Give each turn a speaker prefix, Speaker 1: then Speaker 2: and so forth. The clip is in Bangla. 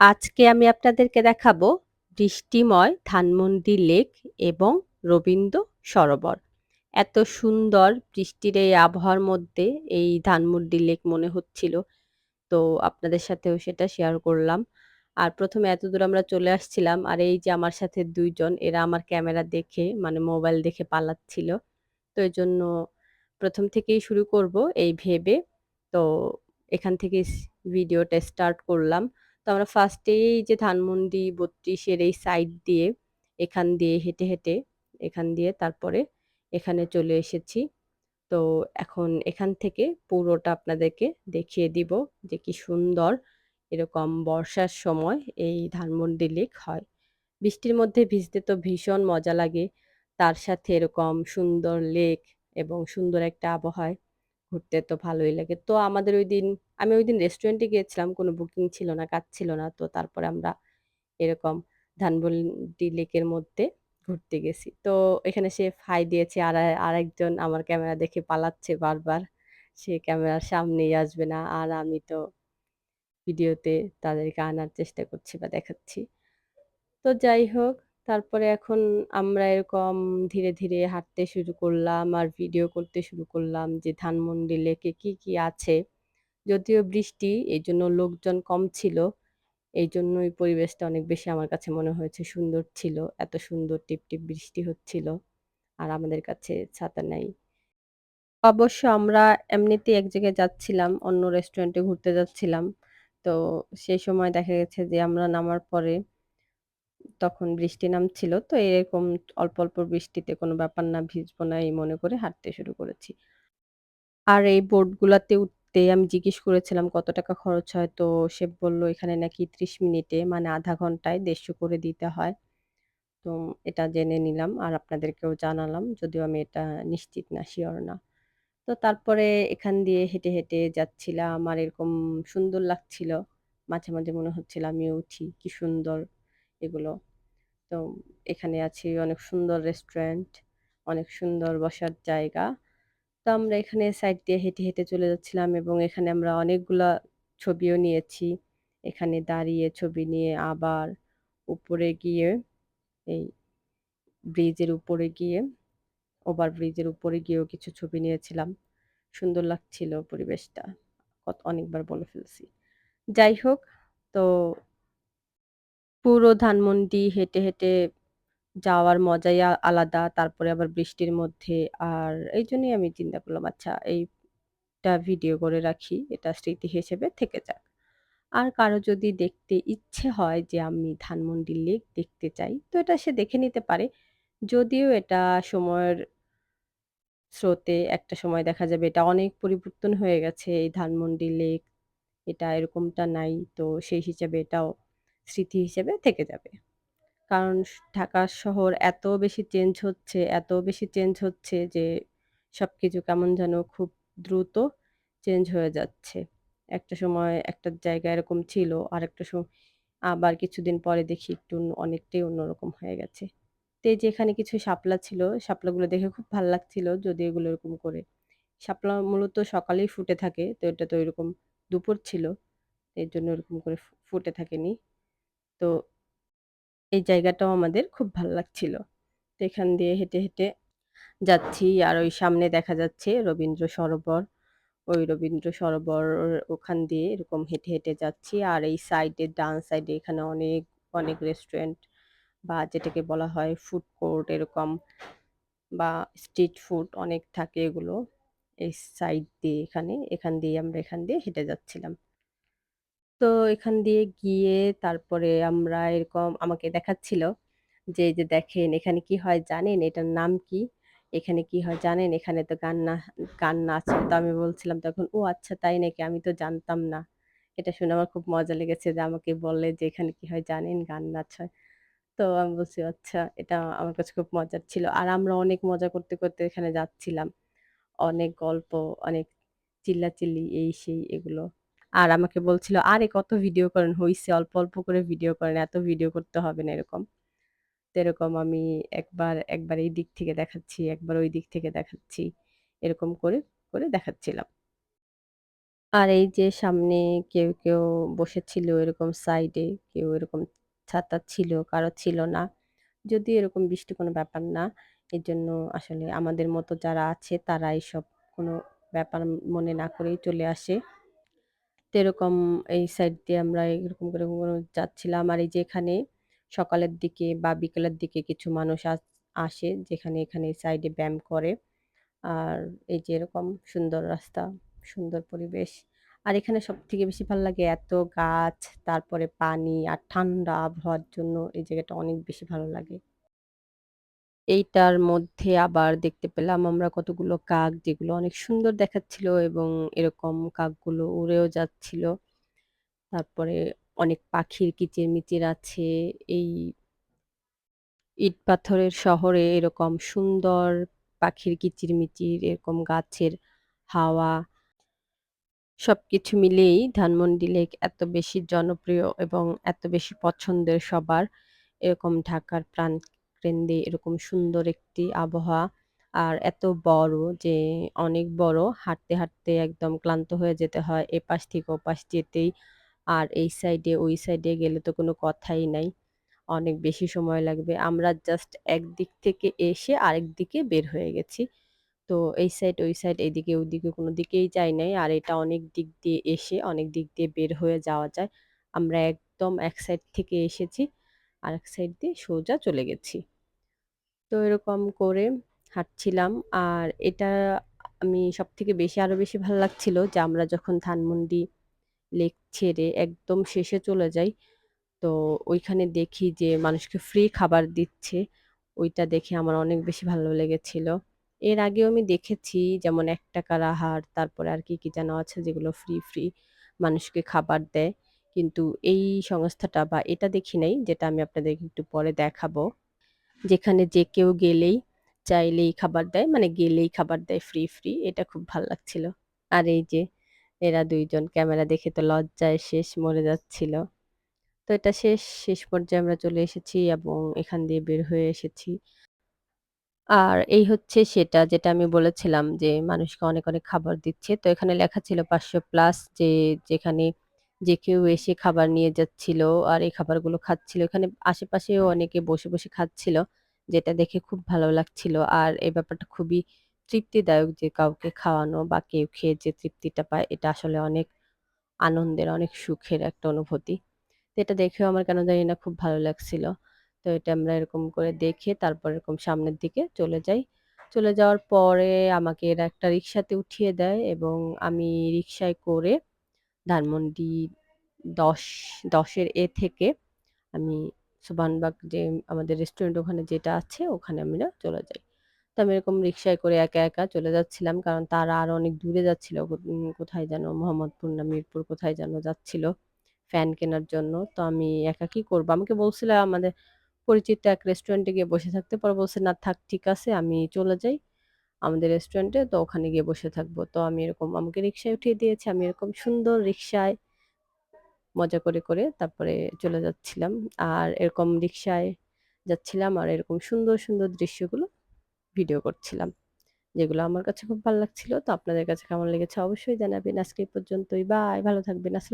Speaker 1: আজকে আমি আপনাদেরকে দেখাবো বৃষ্টিময় ধানমন্ডি লেক এবং রবীন্দ্র সরোবর। এত সুন্দর বৃষ্টির এই আবহাওয়ার মধ্যে এই ধানমন্ডি লেক মনে হচ্ছিল। তো আপনাদের সাথেও সেটা শেয়ার করলাম। আর প্রথমে এত দূর আমরা চলে আসছিলাম। আর এই যে আমার সাথে দুইজন, এরা আমার ক্যামেরা দেখে মানে মোবাইল দেখে পালাচ্ছিল। তো এই জন্য প্রথম থেকেই শুরু করব এই ভেবে তো এখান থেকে ভিডিওটা স্টার্ট করলাম। তো আমরা ফার্স্ট এই যে ধানমন্ডি বত্রিশের এই সাইড দিয়ে এখান দিয়ে হেঁটে, হেঁটে এখান দিয়ে তারপরে এখানে চলে এসেছি। তো এখন এখান থেকে পুরোটা আপনাদেরকে দেখিয়ে দিব যে কি সুন্দর এরকম বর্ষার সময় এই ধানমন্ডি লেক হয়। বৃষ্টির মধ্যে ভিজতে তো ভীষণ মজা লাগে। তার সাথে এরকম সুন্দর লেক এবং সুন্দর একটা আবহাওয়ায় ঘুরতে তো ভালোই লাগে। তো আমাদের ওই দিন আমি ওই দিন রেস্টুরেন্টে গিয়েছিলাম। কোনো বুকিং ছিল না, কাজ ছিল না। তো তারপরে আমরা এরকম ধানমন্ডি লেকের মধ্যে ঘুরতে গেছি। তো এখানে সে হাই দিয়েছে। আর আরেকজন আমার ক্যামেরা দেখে পালাচ্ছে বারবার। সে ক্যামেরার সামনেই আসবে না। আর আমি তো ভিডিওতে তাদেরকে আনার চেষ্টা করছি বা দেখাচ্ছি। তো যাই হোক, তারপরে এখন আমরা এরকম ধীরে, ধীরে হাঁটতে শুরু করলাম আর ভিডিও করতে শুরু করলাম যে ধানমন্ডি লেকে কি, কি আছে। যদিও বৃষ্টি এইজন্য লোকজন কম ছিল। এই এইজন্যই পরিবেশটা অনেক বেশি আমার কাছে মনে হয়েছে সুন্দর ছিল। এত সুন্দর টিপটিপ বৃষ্টি হচ্ছিল। আর আমাদের কাছে ছাতা নাই। অবশ্য আমরা এমনিতেই এক জায়গায় যাচ্ছিলাম, অন্য রেস্টুরেন্টে ঘুরতে যাচ্ছিলাম। তো সেই সময় দেখা গেছে যে আমরা নামার পরে তখন বৃষ্টি নামছিল। তো এরকম অল্প, অল্প বৃষ্টিতে কোনো ব্যাপার না, ভিজবো না এই মনে করে হাঁটতে শুরু করেছি। আর এই বোটগুলাতে উঠতে আমি জিজ্ঞেস করেছিলাম কত টাকা খরচ হয়? তো সে বলল এখানে নাকি ৩০ মিনিটে মানে আধা ঘন্টায় ১৫০ করে দিতে হয়। তো এটা জেনে নিলাম আর আপনাদেরকেও জানালাম। যদিও আমি এটা নিশ্চিত না, শিওর না। তো তারপরে এখান দিয়ে হেঁটে, হেঁটে যাচ্ছিলাম আর এরকম সুন্দর লাগছিল। মাঝে, মাঝে মনে হচ্ছিল আমিও উঠি। কি সুন্দর এগুলো। তো এখানে আছে অনেক সুন্দর রেস্টুরেন্ট, অনেক সুন্দর বসার জায়গা। তো আমরা এখানে সাইড দিয়ে হেঁটে, হেঁটে চলে যাচ্ছিলাম এবং এখানে আমরা অনেকগুলা ছবিও নিয়েছি। এখানে দাঁড়িয়ে ছবি নিয়ে আবার উপরে গিয়ে এই ব্রিজের উপরে গিয়ে ওভার ব্রিজের উপরে গিয়েও কিছু ছবি নিয়েছিলাম। সুন্দর লাগছিল পরিবেশটা। কত অনেকবার বলে ফেলছি। যাই হোক তো পুরো ধানমন্ডি হেঁটে, হেঁটে যাওয়ার মজাই আলাদা। তারপরে আবার বৃষ্টির মধ্যে আর এই এইজন্যই আমি চিন্তা করলাম আচ্ছা এইটা ভিডিও করে রাখি। এটা স্মৃতি হিসেবে থেকে যাক। আর কারও যদি দেখতে ইচ্ছে হয় যে আমি ধানমন্ডি লেক দেখতে চাই, তো এটা সে দেখে নিতে পারে। যদিও এটা সময়ের স্রোতে একটা সময় দেখা যাবে এটা অনেক পরিবর্তন হয়ে গেছে এই ধানমন্ডি লেক। এটা এরকমটা নাই। তো সেই হিসেবে এটাও স্মৃতি হিসেবে থেকে যাবে। কারণ ঢাকা শহর এত বেশি চেঞ্জ হচ্ছে, এত বেশি চেঞ্জ হচ্ছে যে সব কিছু কেমন যেন খুব দ্রুত চেঞ্জ হয়ে যাচ্ছে। একটা সময় একটা জায়গা এরকম ছিল, আর একটা সময় আবার কিছুদিন পরে দেখি একটু অনেকটাই অন্যরকম হয়ে গেছে। তো এই যে এখানে কিছু শাপলা ছিল, শাপলাগুলো দেখে খুব ভালো লাগছিল যদি এগুলো এরকম করে। শাপলা মূলত সকালেই ফুটে থাকে। তো এটা তো এরকম দুপুর ছিল। এর জন্য এরকম করে ফুটে থাকেনি। তো এই জায়গাটাও আমাদের খুব ভালো লাগছিল। তো এখান দিয়ে হেঁটে, হেঁটে যাচ্ছি আর ওই সামনে দেখা যাচ্ছে রবীন্দ্র সরোবর। ওই রবীন্দ্র সরোবর ওখান দিয়ে এরকম হেঁটে, হেঁটে যাচ্ছি। আর এই সাইডে ডান সাইডে এখানে অনেক, অনেক রেস্টুরেন্ট বা যেটাকে বলা হয় ফুড কোর্ট এরকম বা স্ট্রিট ফুড অনেক থাকে এগুলো। এই সাইড দিয়ে এখানে, এখান দিয়ে আমরা এখান দিয়ে হেঁটে যাচ্ছিলাম। তো এখান দিয়ে গিয়ে তারপরে আমরা এরকম আমাকে দেখাচ্ছিল যে, এই যে দেখেন এখানে কি হয় জানেন? এটার নাম কি? এখানে কি হয় জানেন? এখানে তো গান না গান নাচ হয়। তো আমি বলছিলাম তখন, "ও আচ্ছা তাই নাকি? আমি তো জানতাম না।" এটা শুনে আমার খুব মজা লেগেছে যে আমাকে বললে যে, "এখানে কি হয় জানেন? গান নাচ হয়।" তো আমি বলছি, "আচ্ছা।" এটা আমার কাছে খুব মজার ছিল। আর আমরা অনেক মজা করতে, করতে এখানে যাচ্ছিলাম। অনেক গল্প, অনেক চিল্লাচিল্লি এই সেই এগুলো। আর আমাকে বলছিল, "আরে কত ভিডিও করেন? হইছে অল্প, অল্প করে ভিডিও করেন। এত ভিডিও করতে হবে না।" এরকম। তো এরকম আমি একবার, একবার এই দিক থেকে দেখাচ্ছি, একবার ওই দিক থেকে দেখাচ্ছি। এরকম করে, করে দেখাচ্ছিলাম। আর এই যে সামনে কেউ, কেউ বসেছিল এরকম সাইডে, কেউ এরকম ছাতা ছিল, কারও ছিল না। যদিও এরকম বৃষ্টি কোনো ব্যাপার না। এর জন্য আসলে আমাদের মতো যারা আছে তারা এসব কোনো ব্যাপার মনে না করেই চলে আসে। তো এরকম এই সাইড দিয়ে আমরা এরকম করে যাচ্ছিলাম। আর এই যে এখানে সকালের দিকে বা বিকেলের দিকে কিছু মানুষ আসে যেখানে এখানে সাইডে ব্যায়াম করে। আর এই যে এরকম সুন্দর রাস্তা, সুন্দর পরিবেশ। আর এখানে সব থেকে বেশি ভালো লাগে এত গাছ, তারপরে পানি আর ঠান্ডা আবহাওয়ার জন্য এই জায়গাটা অনেক বেশি ভালো লাগে। এইটার মধ্যে আবার দেখতে পেলাম আমরা কতগুলো কাক যেগুলো অনেক সুন্দর দেখাচ্ছিল এবং এরকম কাকগুলো উড়েও যাচ্ছিল। তারপরে অনেক পাখির কিচিরমিচির আছে। এই ইট পাথরের শহরে এরকম সুন্দর পাখির কিচিরমিচির, এরকম গাছের হাওয়া সব কিছু মিলিয়েই ধানমন্ডি লেক এত বেশি জনপ্রিয় এবং এত বেশি পছন্দের সবার। এরকম ঢাকার প্রাণকেন্দ্রে এরকম সুন্দর একটি আবহাওয়া আর এত বড় যে অনেক বড়। হাঁটতে, হাঁটতে একদম ক্লান্ত হয়ে যেতে হয় এপাশ থেকে ওপাশ যেতেই। আর এই সাইডে ওই সাইডে গেলে তো কোনো কথাই নাই। অনেক বেশি সময় লাগবে। আমরা জাস্ট একদিক থেকে এসে আরেক দিকে বের হয়ে গেছি। তো এই সাইড ওই সাইড এদিকে ওদিকে কোনো দিকেই যাই নাই। আর এটা অনেক দিক দিয়ে এসে অনেক দিক দিয়ে বের হয়ে যাওয়া যায়। আমরা একদম এক সাইড থেকে এসেছি। আরেক সাইড দিয়ে সোজা চলে গেছি। তো এরকম করে হাঁটছিলাম। আর এটা আমি সবথেকে বেশি আরও বেশি ভালো লাগছিল যে আমরা যখন ধানমন্ডি লেক ছেড়ে একদম শেষে চলে যাই, তো ওইখানে দেখি যে মানুষকে ফ্রি খাবার দিচ্ছে। ওইটা দেখে আমার অনেক বেশি ভালো লেগেছিল। এর আগেও আমি দেখেছি যেমন ৳১ আহার, তারপরে আর কি, কি যেন আছে যেগুলো ফ্রি, ফ্রি মানুষকে খাবার দেয়। কিন্তু এই সংস্থাটা বা এটা দেখি নাই যেটা আমি আপনাদেরকে একটু পরে দেখাবো। যেখানে যে কেউ গেলেই চাইলেই খাবার দেয়। মানে গেলেই খাবার দেয় ফ্রি, ফ্রি। এটা খুব ভালো লাগছিল। আর এই যে এরা দুইজন ক্যামেরা দেখে তো লজ্জায় শেষ মরে যাচ্ছিল। তো এটা শেষ, শেষ পর্যায়ে আমরা চলে এসেছি এবং এখান দিয়ে বের হয়ে এসেছি। আর এই হচ্ছে সেটা যেটা আমি বলেছিলাম যে মানুষকে অনেক, অনেক খাবার দিচ্ছে। তো এখানে লেখা ছিল ৫০০ প্লাস যে যেখানে যে কেউ এসে খাবার নিয়ে যাচ্ছিল আর এই খাবারগুলো খাচ্ছিল। এখানে আশেপাশেও অনেকে বসে, বসে খাচ্ছিল। যেটা দেখে খুব ভালো লাগছিল। আর এই ব্যাপারটা খুবই তৃপ্তিদায়ক যে কাউকে খাওয়ানো বা কেউ খেয়ে যে তৃপ্তিটা পায় এটা আসলে অনেক আনন্দের, অনেক সুখের একটা অনুভূতি। তো এটা দেখেও আমার কেন জানি না খুব ভালো লাগছিল। তো এটা আমরা এরকম করে দেখে তারপর এরকম সামনের দিকে চলে যাই। চলে যাওয়ার পরে আমাকে এরা একটা রিক্সাতে উঠিয়ে দেয় এবং আমি রিক্সায় করে ধানমন্ডি দশ দশের এ থেকে আমি সুবহানবাগ যে আমাদের রেস্টুরেন্ট ওখানে যেটা আছে ওখানে আমরা চলে যাই। তো আমি এরকম রিক্সায় করে একা, একা চলে যাচ্ছিলাম। কারণ তারা আরও অনেক দূরে যাচ্ছিল। কোথায় যেন মোহাম্মদপুর না মিরপুর কোথায় যেন যাচ্ছিল ফ্যান কেনার জন্য। তো আমি একা কি করব? আমাকে বলছিল আমাদের পরিচিত এক রেস্টুরেন্টে গিয়ে বসে থাকতে। পরে বলছে, "না থাক ঠিক আছে আমি চলে যাই আমাদের রেস্টুরেন্টে। তো ওখানে গিয়ে বসে থাকব।" তো আমি এরকম আমাকে রিক্সায় উঠিয়ে দিয়েছে। আমি এরকম সুন্দর রিক্সায় মজা করে, করে তারপরে চলে যাচ্ছিলাম। আর এরকম রিক্সায় যাচ্ছিলাম আর এরকম সুন্দর, সুন্দর দৃশ্যগুলো ভিডিও করছিলাম। যেগুলো আমার কাছে খুব ভালো লাগছিল। তো আপনাদের কাছে কেমন লেগেছে অবশ্যই জানাবেন। আজকে পর্যন্তই। বাই। ভালো থাকবেন। আসসালা